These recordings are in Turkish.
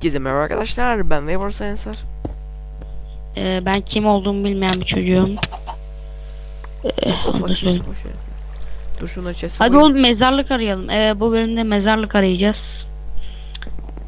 Herkese merhaba arkadaşlar. Ben Weber Sensor. Ee, ben kim olduğumu bilmeyen bir çocuğum. Ee, ver. Dur şunu chest'e Hadi koyayım. oğlum mezarlık arayalım. Ee, bu bölümde mezarlık arayacağız.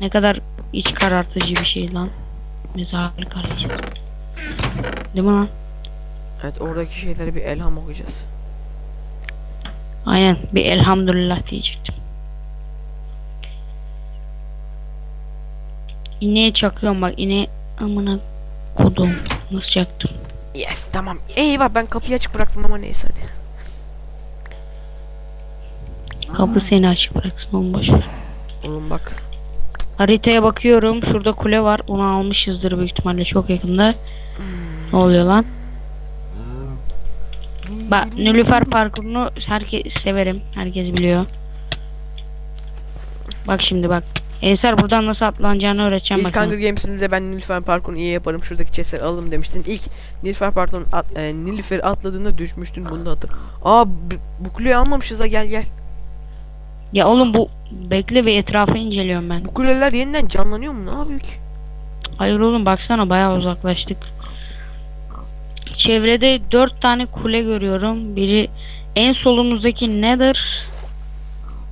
Ne kadar iç karartıcı bir şey lan. Mezarlık arayacağız. Değil mi lan? Evet oradaki şeyleri bir elham okuyacağız. Aynen bir elhamdülillah diyecektim. İneğe çakıyorum bak ineğe amına kodum nasıl çaktım. Yes tamam. Eyvah ben kapıyı açık bıraktım ama neyse hadi. Kapı seni açık bıraksın bomboş. ver. Oğlum bak. Haritaya bakıyorum. Şurada kule var. Onu almışızdır büyük ihtimalle çok yakında. Ne oluyor lan? Bak Nilüfer parkurunu herkes severim. Herkes biliyor. Bak şimdi bak. Ensar buradan nasıl atlanacağını öğreteceğim İlk bak. sana. Hunger Games'imizde ben Nilüfer Parkı'nı iyi yaparım. Şuradaki chest'leri alalım demiştin. İlk Nilüfer Parkı'nın at, e, Nilüfer'i atladığında düşmüştün. Bunu da hatır. Aa bu- bu kuleyi almamışız ha gel gel. Ya oğlum bu bekle ve etrafı inceliyorum ben. Bu kuleler yeniden canlanıyor mu? Ne yapıyor ki? Hayır oğlum baksana bayağı uzaklaştık. Çevrede dört tane kule görüyorum. Biri en solumuzdaki Nether.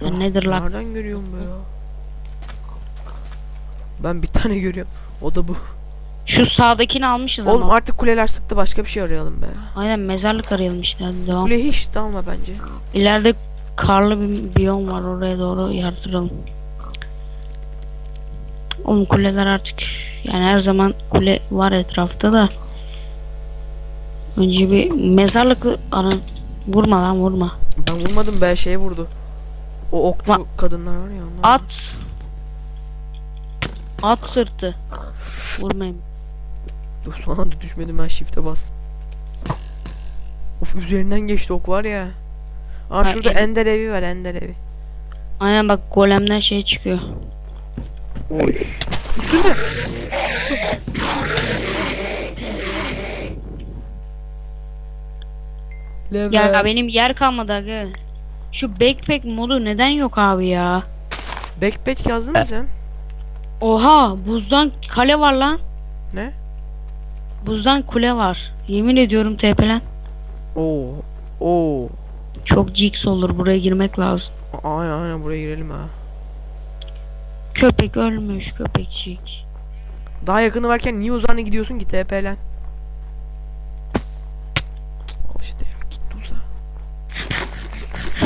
Ya Nether lan. Nereden görüyorum be ya? Ben bir tane görüyorum. O da bu. Şu sağdakini almışız Oğlum ama. artık kuleler sıktı başka bir şey arayalım be. Aynen mezarlık arayalım işte hadi devam. Kule hiç dalma bence. İleride karlı bir biyom var oraya doğru yardıralım. Oğlum kuleler artık yani her zaman kule var etrafta da. Önce bir mezarlık ara vurma lan vurma. Ben vurmadım be şeye vurdu. O okçu Va- kadınlar var ya onlar. At. At sırtı. Vurmayayım. Dur son anda düşmedim ben shift'e bastım. Of üzerinden geçti ok var ya. Aa Ha, şurada el- ender evi var ender evi. Aynen bak golemden şey çıkıyor. Oy. Üstünde. Level. Ya benim yer kalmadı aga. Şu backpack modu neden yok abi ya? Backpack yazdın mı sen? Oha buzdan kale var lan. Ne? Buzdan kule var. Yemin ediyorum tepelen. Oo. Oo. Çok jigs olur buraya girmek lazım. Aynen aynen buraya girelim ha. Köpek ölmüş köpekçik. Daha yakını varken niye uzağına gidiyorsun ki TP'len? Al işte ya git uzağa.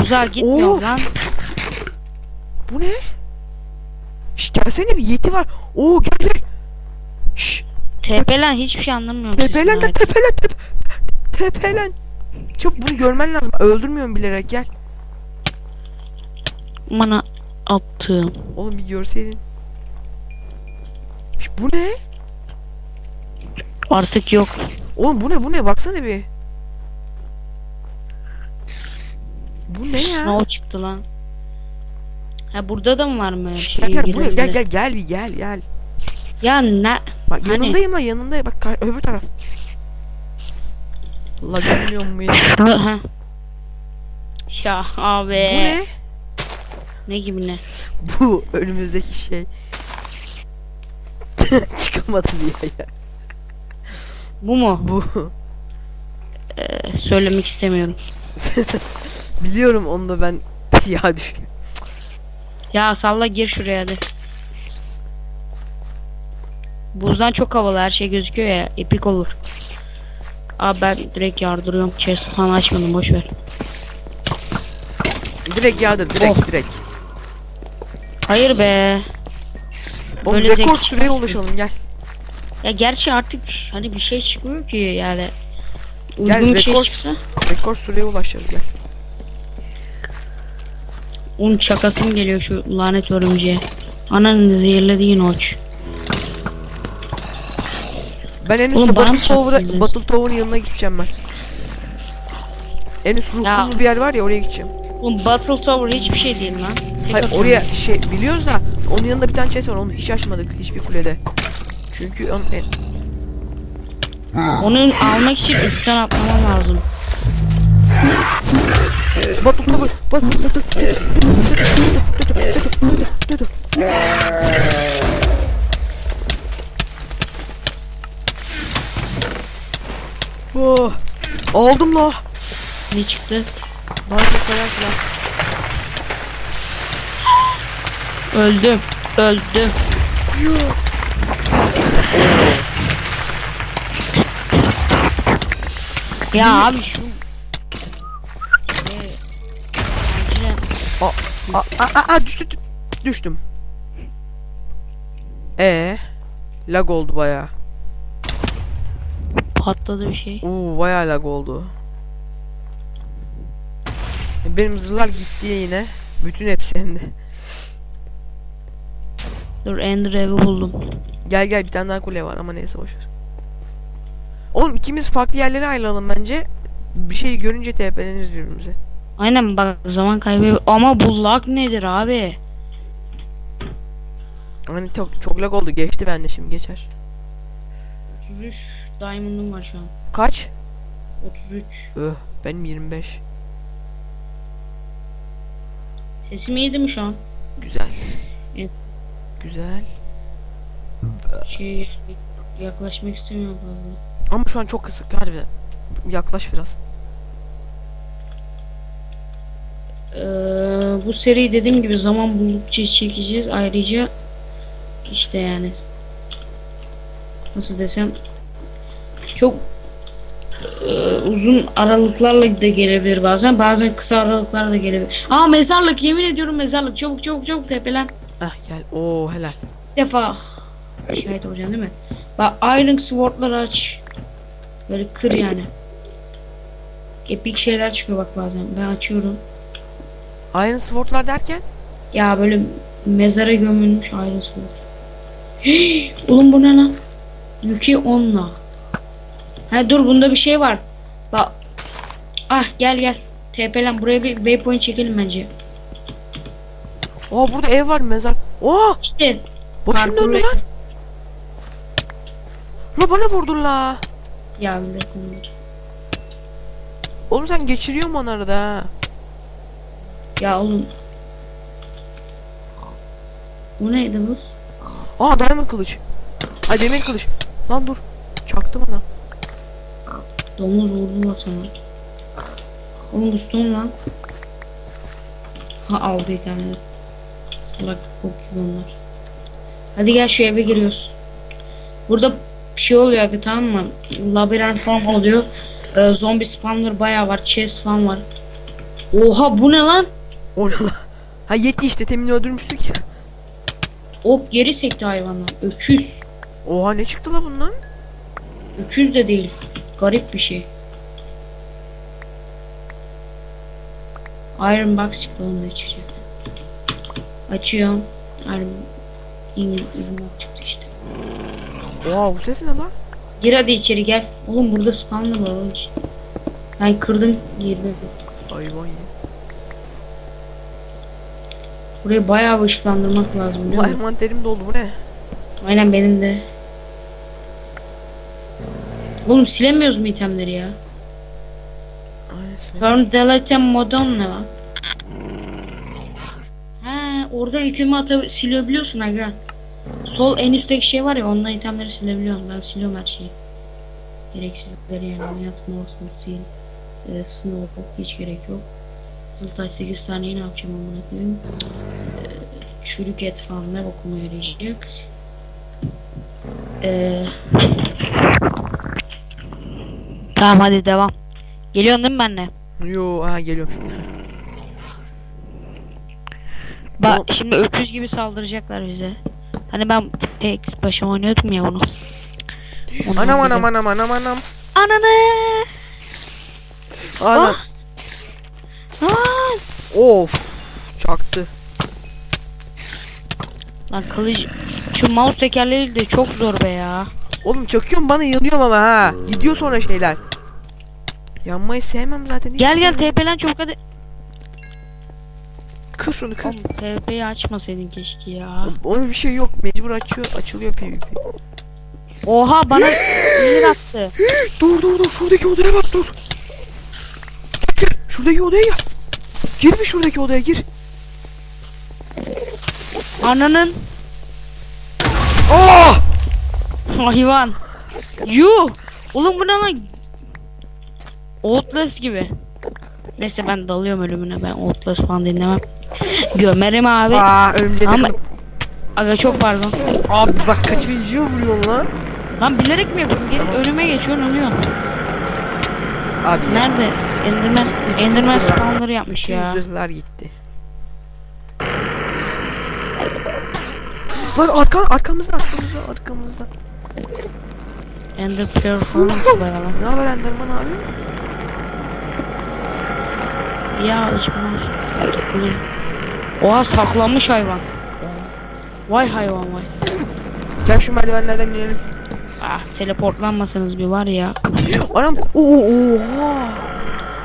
Uzağa gitmiyor Oo. lan. Bu ne? Gelsene bir yeti var. Oo gel gel. Şş Tepelen hiçbir şey anlamıyorum. tepelen de tepelen tep tepelen. Çok bunu görmen lazım. Öldürmüyorum bilerek gel. Bana attığım. Oğlum bir görseydin. Şş, bu ne? Artık yok. Oğlum bu ne bu ne baksana bir. Bu ne ya? Snow çıktı lan. Ha burada da mı var mı? Şey, Gel gel buraya gel gel gel bir gel gel. Ya ne? Bak Hani? yanındayım ha yanındayım bak öbür taraf. La görmüyor mu ya? Ha. Ya abi. Bu ne? Ne gibi ne? Bu önümüzdeki şey. Çıkamadım ya ya. Bu mu? Bu. Ee, söylemek istemiyorum. Biliyorum onu da ben ya düşün. Ya salla gir şuraya hadi. Buzdan çok havalı her şey gözüküyor ya epik olur. Abi ben direkt yardırıyorum. Chest falan açmadım boş ver. Direkt yağdır direkt Oh. direkt. Hayır be. Oğlum Böyle rekor süreye çıkmaz ki. ulaşalım gel. Ya gerçi artık hani bir şey çıkmıyor ki yani. Uygun bir şey rekor- çıksa. Rekor süreye ulaşacağız gel. Onun çakasım geliyor şu lanet örümceğe. Ananı zehirlediğin oç. Ben en Oğlum üstte bana mı Battle Tower'a Battle Tower'ın yanına gideceğim ben. En üst Ya. ruhlu bir yer var ya oraya gideceğim. Oğlum Battle Tower hiçbir şey değil lan. Tek Hayır atıyorum. oraya şey biliyoruz da onun yanında bir tane chest var onu hiç açmadık hiçbir kulede. Çünkü on, e, Onu almak için üstten atlamam lazım. Bak dur dur bak dur dur dur dur Oh, aldım la. Ne çıktı? Daha gösteren silah. Öldüm. Öldüm. Yok. Ya abi şu acilen Aa, aa, aa, düştü, düştüm. E lag oldu baya. patladı bir şey. Oo baya lag oldu. Benim zırhlar gitti yine. Bütün hepsi de. Dur Ender evi buldum. Gel gel bir tane daha kule var ama neyse boşver. Oğlum ikimiz farklı yerlere ayrılalım bence. Bir şey görünce TP'leniriz birbirimize. Aynen bak zaman kaybı ama bu lag nedir abi? Hani çok, çok lag oldu geçti bende şimdi geçer. 33 diamond'um var şu an. Kaç? 33. Öh benim 25. Sesim iyiydi mi şu an? Güzel. Evet. Güzel. Şey yaklaşmak istemiyorum fazla. Ama şu an çok kısık harbiden. Yaklaş biraz. Ee, bu seri dediğim gibi zaman buldukça çekeceğiz. Ayrıca işte yani nasıl desem çok e, uzun aralıklarla da gelebilir bazen. Bazen kısa aralıklarla da gelebilir. Aa mezarlık yemin ediyorum mezarlık. Çabuk çabuk çabuk tepelen. Ah gel. Oo helal. Bir defa şahit olacaksın değil mi? Bak Iron Sword'ları aç. Böyle kır yani. Epik şeyler çıkıyor bak bazen. Ben açıyorum. Iron Sword'lar derken? Ya böyle mezara gömülmüş Iron Sword. Hii, Oğlum bu ne lan? Yükü onla. Ha dur bunda bir şey var. Bak. Ah gel gel. TP'len buraya bir waypoint çekelim bence. Oo burada ev var mezar. Oo İşte. başım döndü lan. La bana vurdun la. Ya bir dakika. Oğlum sen geçiriyorsun bana arada ha. Ya oğlum. Bu neydi bu? Aa diamond kılıç. Ay demir kılıç. Lan dur. Çaktı bana. Domuz vurdu la sana. Oğlum stone lan. Ha aldı tane. Salak gibi onlar. Hadi gel şu eve giriyoruz. Burada bir şey oluyor abi tamam mı? Labirent falan oluyor. Ee, zombi spawner bayağı var. Chest falan var. Oha bu ne lan? O ne? Ha yeti işte temin öldürmüştük ya. Ok geri sekti hayvanlar. Öküz. Oha ne çıktı la bundan? Öküz de değil. Garip bir şey. Iron Box çıktı onu da çıkacak. Açıyorum. Iron İn, İlmak çıktı işte. Oha bu ses ne la? Gir hadi içeri gel. Oğlum burada spawner var oğlum. Ben kırdım girdim. Hayvan ya. Burayı bayağı ışıklandırmak lazım Ulan envanterim doldu bu ne? Aynen benim de. Oğlum silemiyoruz mu itemleri ya? Turn delete modon ne lan? He, oradan itemi ata silebiliyorsun aga. Sol en üstteki şey var ya ondan itemleri silebiliyorum. Ben siliyorum her şeyi. Gereksizleri yani hayatım olsun sil. E, Snowball hiç gerek yok. Zıltay 8 saniye ne yapacağım amına koyayım. E, çürük et falan ne okuma yarayacak. E, tamam hadi devam. Geliyorsun değil mi benimle? Yo ha geliyorum şimdi. Bak şimdi öküz gibi saldıracaklar bize. Hani ben tek başıma oynuyordum ya onu. Ondan Anam anam biliyorum. anam anam anam. Ananı. Anam. Lan. Of. Çaktı. Lan kılıç. Şu mouse tekerleri de çok zor be ya. Oğlum çakıyorum bana yanıyorum ama ha. Gidiyor sonra şeyler. Yanmayı sevmem zaten. hiç Gel gel. TP'len çabuk hadi. Kır şunu kır. TP'yi açmasaydın keşke ya. Onun bir şey yok. Mecbur açıyor. Açılıyor PvP. Oha bana sinir attı. Dur dur dur. Şuradaki odaya bak dur. Şuradaki odaya gir. Gir bir şuradaki odaya gir. Ananın Ah! hayvan. Yuh. Oğlum bu ne lan? Outlast gibi. Neyse ben dalıyorum ölümüne. Ben Outlast falan dinlemem. Gömerim abi. Aa örümceğe Ama-. Aga çok pardon. Abi bak kaçıncıya vuruyorsun lan? Lan bilerek mi yapıyorum? Gel önüme geçiyorsun ölüyorsun. Abi ya. Nerede? Enderman, Enderman Zırh. spawnları yapmış ya. zırhlar gitti. Lan arka, arkamızda arkamızda arkamızda. Ender Pearl falan bayağı. Ne haber Enderman abi? Ya. Takılır. Oha saklanmış hayvan. Vay hayvan vay. Gel şu merdivenlerden inelim. Ah teleportlanmasanız bir var ya. Anam oha.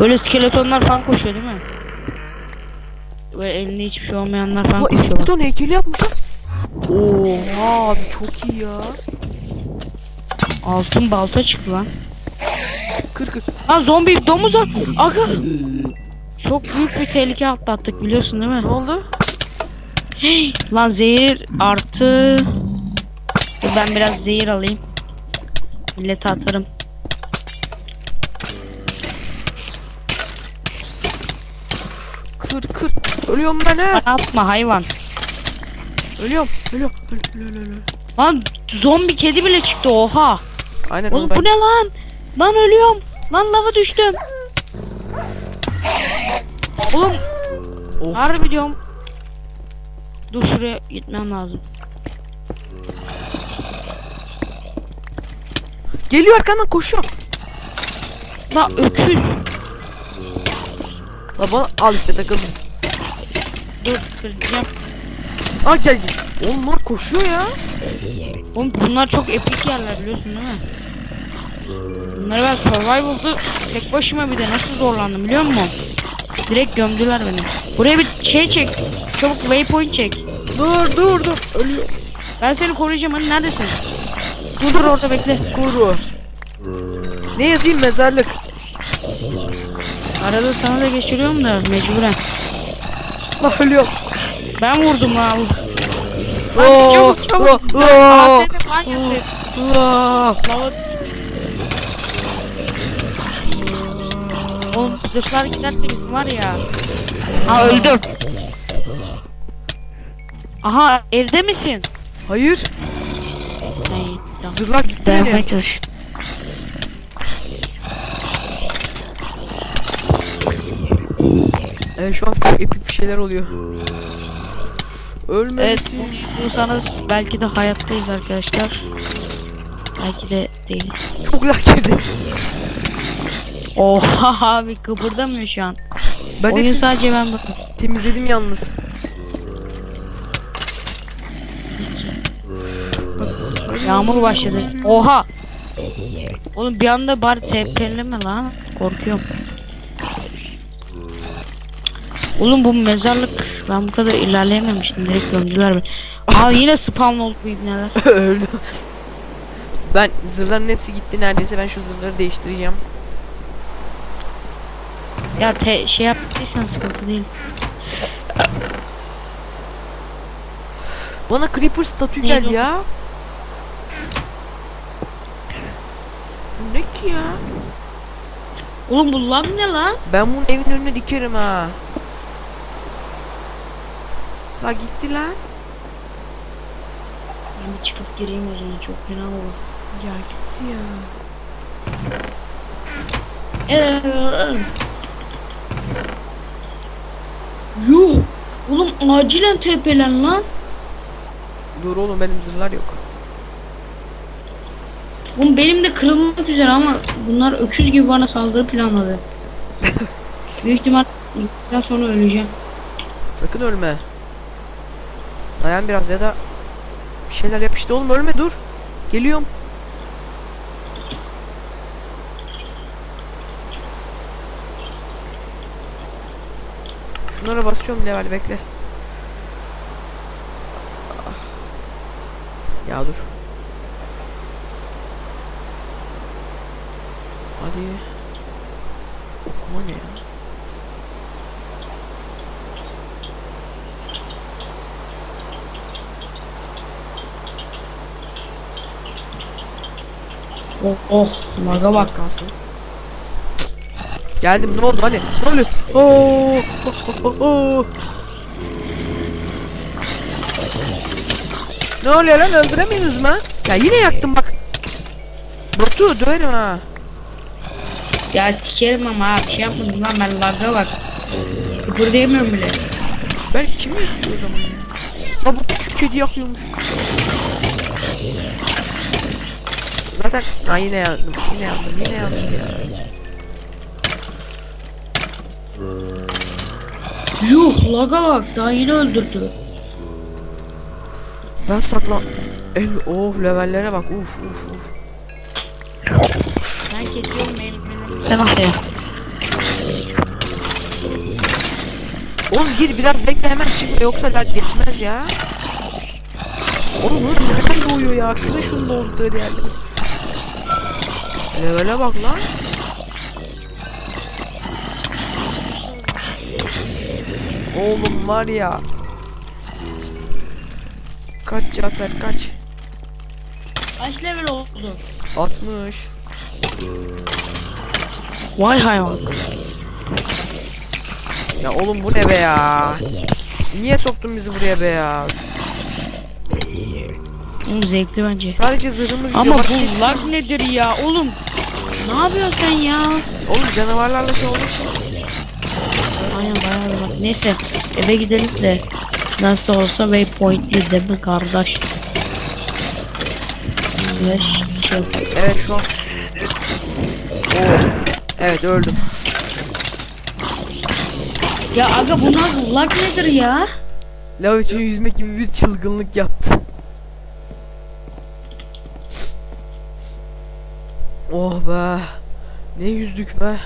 Böyle skeletonlar falan koşuyor değil mi? Böyle elinde hiçbir şey olmayanlar falan Ulan koşuyor. İfriton heykeli yapmışlar. Oha abi çok iyi ya. Altın balta çıktı lan. Kır kır. Lan zombi domuz var. Aga. Çok büyük bir tehlike atlattık biliyorsun değil mi? Ne oldu? Lan zehir artı. Dur ben biraz zehir alayım. Millete atarım. Kır kır. Ölüyorum ben he. Bana atma hayvan. Ölüyorum. Ölüyorum. Öl, öl, öl, öl, öl. Lan zombi kedi bile çıktı oha. Aynen Oğlum ben. bu ne lan? Lan ölüyorum. Lan lava düştüm. Oğlum Of, harbi diyorum. Dur şuraya gitmem lazım. Geliyor arkandan koşuyor. La öküz. La bana al işte takıldım. Dur kıracağım. Aa gel gel. Oğlum bunlar koşuyor ya. Oğlum bunlar çok epik yerler biliyorsun değil mi? Bunları ben survival'da tek başıma bir de nasıl zorlandım biliyor musun? Direkt gömdüler beni. Buraya bir şey çek. Çabuk waypoint çek. Dur dur dur. Ölüyor. Ben seni koruyacağım hani neredesin? Dur dur orada bekle. Kuru. Ne yazayım mezarlık. Arada sana da geçiriyorum da mecburen. La ölüyorum. Ben vurdum Lan çabuk çabuk. oo, Lan ASD manyası. Aa, Lava düştü. Oğlum zırhlar giderse bizim var ya. Ha öldüm. Aha evde misin? Hayır. Hayır. Zırlar gitti Dayanmaya beni. çalış. Evet şu an çok epik bir şeyler oluyor. Evet Ölmelisin. bunu izliyorsanız belki de hayattayız arkadaşlar. Belki de değiliz. Çok lag girdi. Oha abi kıpırdamıyor şu an. Ben Oyun hepsini sadece ben bakın. temizledim yalnız. Yağmur başladı. Oha. Oğlum bir anda bari tepeleme lan. Korkuyorum. Oğlum bu mezarlık ben bu kadar ilerleyememiştim. Direkt gömdüler beni. Aa yine spawn oldu bu ibneler. Öldü. Ben zırhların hepsi gitti neredeyse. Ben şu zırhları değiştireceğim. Ya te şey yaptıysan sıkıntı değil. Bana creeper statü Neydi geldi o? ya. Bu ne ki ya? Oğlum bu lag ne lan? Ben bunun evin önüne dikerim ha. La gitti lan. Ben bir çıkıp gireyim o zaman çok fena olur. Ya gitti ya. Eee. Yuh. Oğlum acilen tepelen lan. Dur oğlum benim zırhlar yok. Oğlum benim de kırılmak üzere ama bunlar öküz gibi bana saldırı planladı. Büyük ihtimal daha sonra öleceğim. Sakın ölme. Dayan biraz ya da bir şeyler yap işte oğlum ölme dur. Geliyorum. Şunlara basıyorum level bekle. Ya dur. Hadi. Okuma ne ya? Oh, oh maga bak. Kalsın. Geldim ne oldu hani? Ne oluyor? Oo, oh, oh, oh. Ne oluyor lan öldüremiyorsunuz mu? Ya yine yaktım bak. Batu döverim ha. Ya sikerim ama ha bir şey yapmadım lan ben lagga bak. Kıpırdayamıyorum bile. Ben kimi yakıyor o zaman ya? Bu küçük kedi yakıyormuş. Zaten ha yine yandım. Yine yandım. Yine yandım ya. Yuh lagga bak daha yeni öldürdü. Ben saklan... El, of levellere bak. Uf uf uf. Ben kesiyorum benim. Sen at ya. Oğlum gir biraz bekle hemen çıkma yoksa lag geçmez ya. Oğlum bu nereden doğuyor ya? Kızı şunun olduğu yerleri. Levele bak lan. Oğlum var ya. Kaç Cafer kaç? Kaç level oldu? 60. Vay hayvan. Ya oğlum bu ne be ya? Niye soktun bizi buraya be ya? Oğlum zevkli bence. Sadece zırhımız. Ama hiçbir bu lag nedir ya oğlum? Ne yapıyorsun sen ya? Oğlum canavarlarla şey olduğu için. Aynen bayağı bak. Neyse eve gidelim de nasıl olsa waypointli değil mi kardeş? Şey. Evet şu an. Oo. Evet öldüm. Ya aga bu nasıl lag nedir ya? Lav için yüzmek gibi bir çılgınlık yaptı. Oh be. Ne yüzdük be.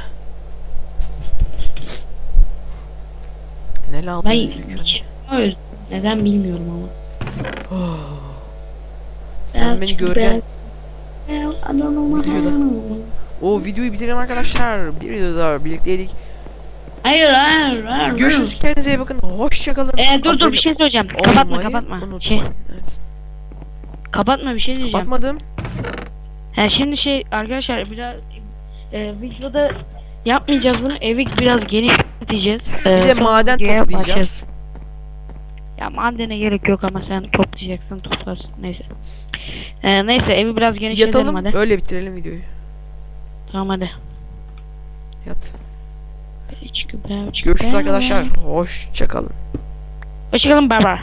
Ne lavda Ben yüzdük. öyle. Neden bilmiyorum ama. Sen beni göreceksin. Videoda. O videoyu bitirelim arkadaşlar. Bir videoda birlikteydik. Hayır hayır hayır. Görüşürüz kendinize iyi bakın. Hoşçakalın. Ee, dur dur bir şey söyleyeceğim. Kapatma kapatma. unutmayın. Şey Evet. kapatma bir şey diyeceğim. Kapatmadım. Ha şimdi şey arkadaşlar biraz e, videoda yapmayacağız bunu. Evi biraz genişleteceğiz. Ee, Bir de sonra maden videoya toplayacağız. başlarız. Ya madene gerek yok ama sen toplayacaksın toplarsın neyse. Ee, neyse evi biraz genişletelim Yatalım hadi. öyle bitirelim videoyu. Tamam hadi. Yat. Görüşürüz arkadaşlar. Hoşçakalın. Hoşçakalın bay bay.